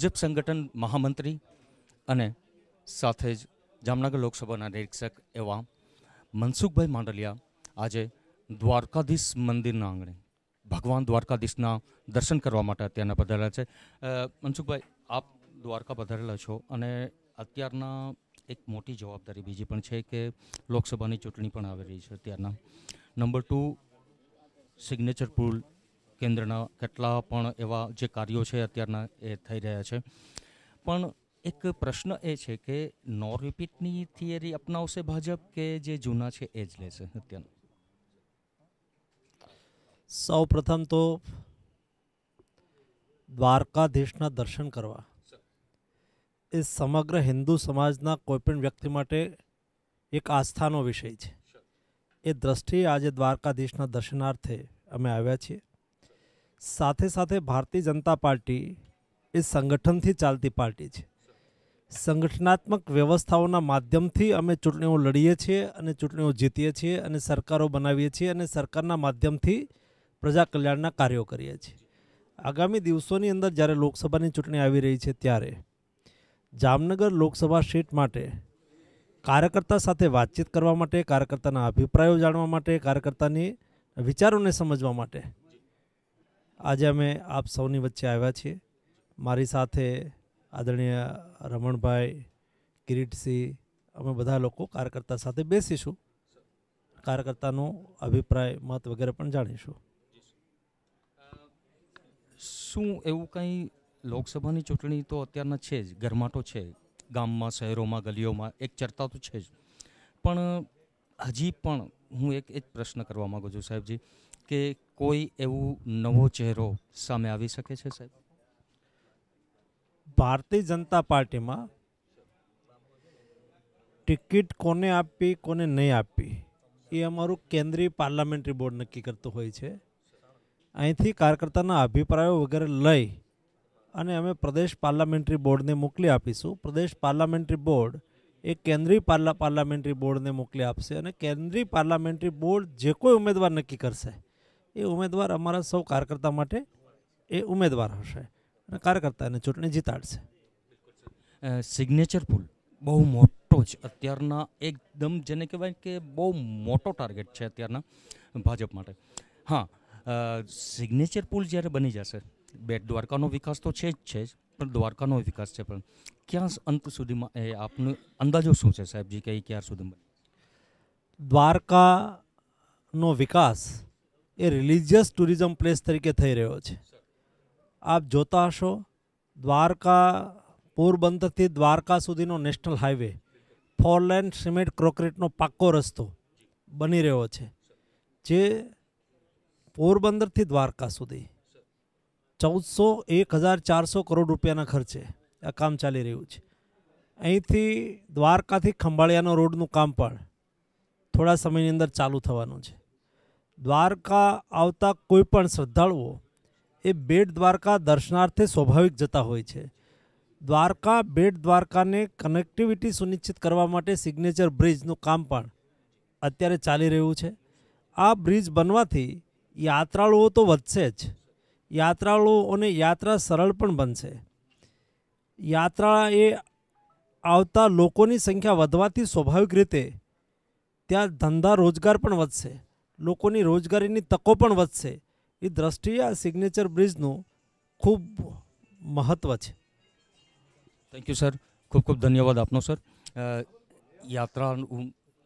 ભાજપ સંગઠન મહામંત્રી અને સાથે જ જામનગર લોકસભાના નિરીક્ષક એવા મનસુખભાઈ માંડલિયા આજે દ્વારકાધીશ મંદિરના આંગણે, ભગવાન દ્વારકાધીશના દર્શન કરવા માટે અત્યારના પધારેલા છે. મનસુખભાઈ, આપ દ્વારકા પધારેલા છો અને અત્યારના એક મોટી જવાબદારી બીજી પણ છે કે લોકસભાની ચૂંટણી પણ આવી રહી છે અત્યારના. નંબર ટુ, સિગ્નેચર પુલ કેન્દ્રના કેટલા પણ એવા જે કાર્યો છે અત્યારના એ થઈ રહ્યા છે. પણ એક પ્રશ્ન એ છે કે નો રિપીટની થિયરી અપનાવશે ભાજપ કે જે જૂના છે એ જ લેશે અત્યારના? સૌ પ્રથમ તો દ્વારકાધીશના દર્શન કરવા. એ સમગ્ર હિન્દુ સમાજના કોઈપણ વ્યક્તિ માટે એક આસ્થાનો વિષય છે. એ દ્રષ્ટિએ આજે દ્વારકાધીશના દર્શનાર્થે અમે આવ્યા છીએ. સાથે સાથે ભારતીય જનતા પાર્ટી એ સંગઠનથી ચાલતી પાર્ટી છે. સંગઠનાત્મક વ્યવસ્થાઓના માધ્યમથી અમે ચૂંટણીઓ લડીએ છીએ અને ચૂંટણીઓ જીતીએ છીએ અને સરકારો બનાવીએ છીએ અને સરકારના માધ્યમથી પ્રજા કલ્યાણના કાર્યો કરીએ છીએ. આગામી દિવસોની અંદર જ્યારે લોકસભાની ચૂંટણી આવી રહી છે ત્યારે જામનગર લોકસભા સીટ માટે કાર્યકર્તા સાથે વાતચીત કરવા માટે, કાર્યકર્તાના અભિપ્રાયો જાણવા માટે, કાર્યકર્તાની વિચારોને સમજવા માટે આજે અમે આપ સૌની વચ્ચે આવ્યા છીએ. મારી સાથે આદરણીય રમણભાઈ, કિરીટસિંહ, અમે બધા લોકો કાર્યકર્તા સાથે બેસીશું. કાર્યકર્તાનો અભિપ્રાય, મત વગેરે પણ જાણીશું. શું એવું કંઈ લોકસભાની ચૂંટણી તો અત્યારના છે જ ગરમાટો છે ગામમાં, શહેરોમાં, ગલીઓમાં એક ચર્ચા તો છે જ. પણ હજી પણ હું એક એ જ પ્રશ્ન કરવા માગું છું સાહેબજી, કે કોઈ એવું નવો ચહેરો સામે આવી શકે છે સાહેબ? ભારતીય જનતા પાર્ટીમાં ટિકિટ કોને આપવી કોને નહીં આપવી એ અમારું કેન્દ્રીય પાર્લામેન્ટરી બોર્ડ નક્કી કરતું હોય છે. અહીંથી કાર્યકર્તાના અભિપ્રાયો વગેરે લઈ અને અમે પ્રદેશ પાર્લામેન્ટરી બોર્ડને મોકલી આપીશું. પ્રદેશ પાર્લામેન્ટરી બોર્ડ એ કેન્દ્રીય પાર્લા, પાર્લામેન્ટરી બોર્ડને મોકલી આપશે અને કેન્દ્રીય પાર્લામેન્ટરી બોર્ડ જે કોઈ ઉમેદવાર નક્કી કરશે, એ ઉમેદવાર અમારા સૌ કાર્યકર્તા માટે એ ઉમેદવાર હશે અને કાર્યકર્તાને ચૂંટણી જીતાડશે. સિગ્નેચર પુલ બહુ મોટો જ, અત્યારના એકદમ જેને કહેવાય કે બહુ મોટો ટાર્ગેટ છે અત્યારના ભાજપ માટે. હા સિગ્નેચર પુલ જ્યારે બની જશે, બેટ દ્વારકાનો વિકાસ તો છે જ છે જ. પણ દ્વારકાનો વિકાસ છે, પણ ક્યાં અંત સુધીમાં એ આપનો અંદાજો શું છે સાહેબજી કે ક્યાં સુધીમાં? દ્વારકાનો વિકાસ એ રિલિજિયસ ટુરિઝમ પ્લેસ તરીકે થઈ રહ્યો છે. આપ જોતા હશો, દ્વારકા પોરબંદરથી દ્વારકા સુધીનો national highway four lane cement ક્રોકરેટનો પાક્કો રસ્તો બની રહ્યો છે. જે પોરબંદરથી દ્વારકા સુધી ચૌદસો એક હજાર ચારસો કરોડ રૂપિયાના ખર્ચે આ કામ ચાલી રહ્યું છે. અહીંથી દ્વારકાથી ખંભાળિયાનો રોડનું કામ પણ થોડા સમયની અંદર ચાલુ થવાનું છે. દ્વારકા આવતા કોઈ પણ શ્રદ્ધાળુઓ એ બેટ દ્વારકા દર્શનાર્થે સ્વાભાવિક જતા હોય છે. દ્વારકા બેટ દ્વારકાને કનેક્ટિવિટી સુનિશ્ચિત કરવા માટે સિગ્નેચર બ્રિજનું કામ પણ અત્યારે ચાલી રહ્યું છે. આ બ્રિજ બનવાથી યાત્રાળુઓ તો વધશે જ. યાત્રાળુઓને યાત્રા સરળ પણ બનશે. યાત્રા એ આવતા લોકોની સંખ્યા વધવાથી સ્વાભાવિક રીતે ત્યાં ધંધા રોજગાર પણ વધશે, લોકોની રોજગારીની તકો પણ વધશે. એ દ્રષ્ટિએ આ સિગ્નેચર બ્રિજનું ખૂબ મહત્ત્વ છે. થેન્ક યુ સર ખૂબ ખૂબ ધન્યવાદ આપનો સર યાત્રા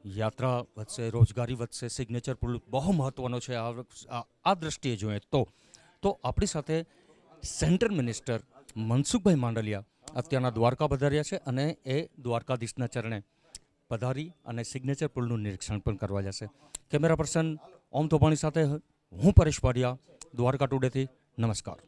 યાત્રા વધશે, રોજગારી વધશે સિગ્નેચર પુલ બહુ મહત્ત્વનો છે. આ- આ દ્રષ્ટિએ જોઈએ તો તો આપણી સાથે સેન્ટ્રલ મિનિસ્ટર મનસુખભાઈ માંડલિયા અત્યારના દ્વારકા પધાર્યા છે અને એ દ્વારકાધીશના ચરણે પધારી અને સિગ્નેચર પુલનું નિરીક્ષણ પણ કરવા જશે. કેમેરા પર્સન ઓમ તોપાણી સાથે હું પરેશ પાડિયા દ્વારકા ટુડેથી નમસ્કાર.